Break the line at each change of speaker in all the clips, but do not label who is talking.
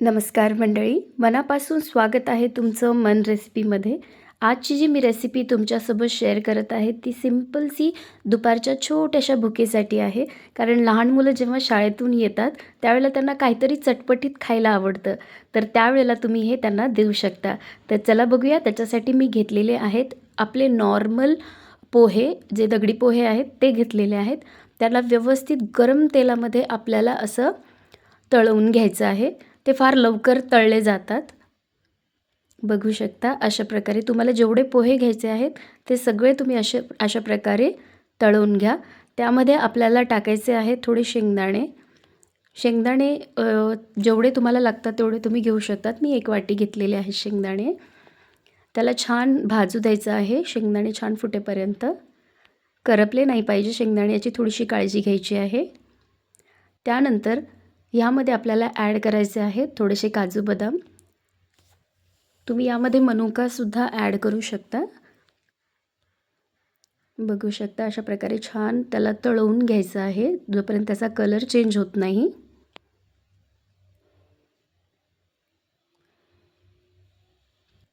नमस्कार मंडळी मनापासून स्वागत आहे तुमचं मन रेसिपीमध्ये. आजची जी मी रेसिपी तुमच्यासोबत शेअर करत आहे ती सिंपल सी दुपारच्या छोट्याशा भुकेसाठी आहे. कारण लहान मुलं जेव्हा शाळेतून येतात त्यावेळेला त्यांना काहीतरी चटपटीत खायला आवडतं. तर त्यावेळेला तुम्ही हे त्यांना देऊ शकता. तर चला बघूया त्याच्यासाठी मी घेतलेले आहेत आपले नॉर्मल पोहे जे दगडी पोहे आहेत ते घेतलेले आहेत. त्याला व्यवस्थित गरम तेलामध्ये आपल्याला असं तळवून घ्यायचं आहे. ते फार लवकर तळले जातात. बघू शकता अशा प्रकारे तुम्हाला जेवढे पोहे घ्यायचे आहेत ते सगळे तुम्ही अशा अशा प्रकारे तळवून घ्या. त्यामध्ये आपल्याला टाकायचे आहे थोडे शेंगदाणे. शेंगदाणे जेवढे तुम्हाला लागतात तेवढे तुम्ही घेऊ शकतात. मी एक वाटी घेतलेले आहे शेंगदाणे. त्याला छान भाजू द्यायचं आहे. शेंगदाणे छान फुटेपर्यंत. करपले नाही पाहिजे शेंगदाण्याची थोडीशी काळजी घ्यायची आहे. त्यानंतर ह्यामध्ये आपल्याला ॲड करायचे आहेत थोडेसे काजू बदाम. तुम्ही यामध्ये मनुकासुद्धा ॲड करू शकता. बघू शकता अशा प्रकारे छान त्याला तळवून घ्यायचं आहे. जोपर्यंत त्याचा कलर चेंज होत नाही.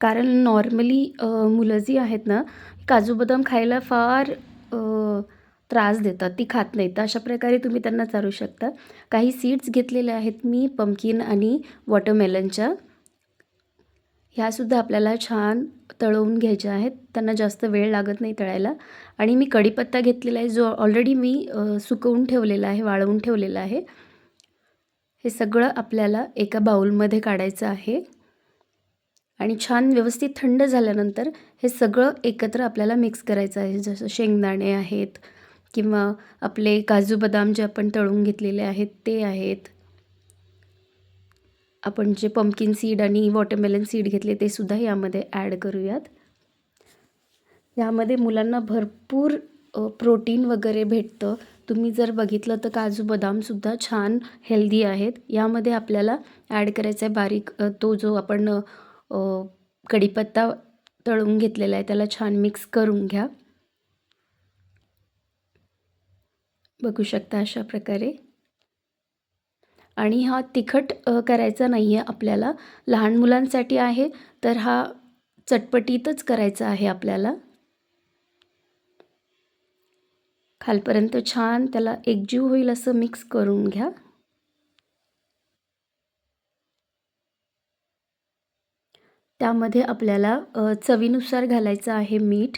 कारण नॉर्मली मुलं जी आहेत ना काजू बदाम खायला फार त्रास देतात ती खात नाहीत. तर अशा प्रकारे तुम्ही त्यांना चारू शकता. काही सीड्स घेतलेल्या आहेत मी पम्पकिन आणि वॉटरमेलनच्या ह्यासुद्धा आपल्याला छान तळवून घ्यायच्या आहेत. त्यांना जास्त वेळ लागत नाही तळायला. आणि मी कढीपत्ता घेतलेला आहे जो ऑलरेडी मी सुकवून ठेवलेला आहे वाळवून ठेवलेला आहे. हे सगळं आपल्याला एका बाऊलमध्ये काढायचं आहे. आणि छान व्यवस्थित थंड झाल्यानंतर हे सगळं एकत्र आपल्याला मिक्स करायचं आहे. जसं शेंगदाणे आहेत किंवा आपले काजू बदाम जे आपण तळून घेतलेले आहेत ते आहेत. आपण जे पम्पकिन सीड आणि वॉटरमेलन सीड घेतले ते सुद्धा यामध्ये ॲड करूयात. यामध्ये मुलांना भरपूर प्रोटीन वगैरे भेटतं. तुम्ही जर बघितलं तर काजू बदामसुद्धा छान हेल्दी आहेत. यामध्ये आपल्याला ॲड करायचा आहे बारीक तो जो आपण कढीपत्ता तळून घेतलेला आहे त्याला छान मिक्स करून घ्या. बघू शकता अशा प्रकारे. आणि हा तिखट करायचा नाही आहे आपल्याला. लहान मुलांसाठी आहे तर हा चटपटीतच करायचा आहे आपल्याला. खालपर्यंत छान त्याला एकजीव होईल असं मिक्स करून घ्या. त्यामध्ये आपल्याला चवीनुसार घालायचं आहे मीठ.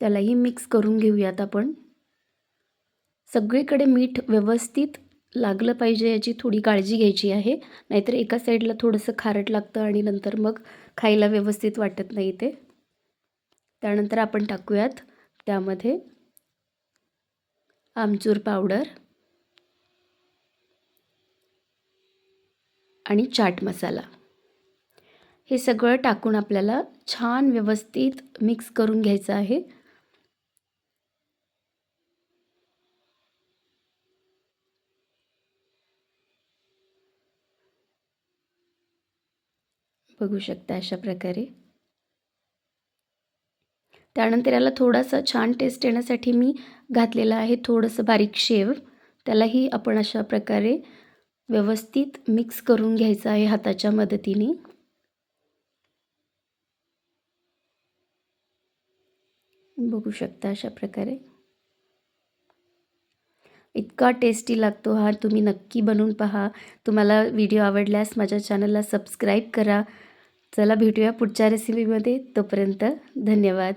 त्यालाही मिक्स करून घेऊयात आपण. सगळीकडे मीठ व्यवस्थित लागलं पाहिजे याची थोडी काळजी घ्यायची आहे. नाहीतर एका साईडला थोडंसं खारट लागतं आणि नंतर मग खायला व्यवस्थित वाटत नाही ते. त्यानंतर आपण टाकूयात त्यामध्ये आमचूर पावडर आणि चाट मसाला. हे सगळं टाकून आपल्याला छान व्यवस्थित मिक्स करून घ्यायचं आहे. बघू शकता अशा प्रकारे. त्यानंतर याला थोडासा छान टेस्ट येण्यासाठी मी घातलेला आहे थोडंसं बारीक शेव. त्यालाही आपण अशा प्रकारे व्यवस्थित मिक्स करून घ्यायचं आहे हाताच्या मदतीने. बघू शकता अशा प्रकारे. इतका टेस्टी लागतो हा तुम्ही नक्की बनवून पहा. तुम्हाला व्हिडिओ आवडल्यास माझ्या चॅनलला सबस्क्राईब करा. चला भेटूया पुढच्या रेसिपीमध्ये तोपर्यंत धन्यवाद.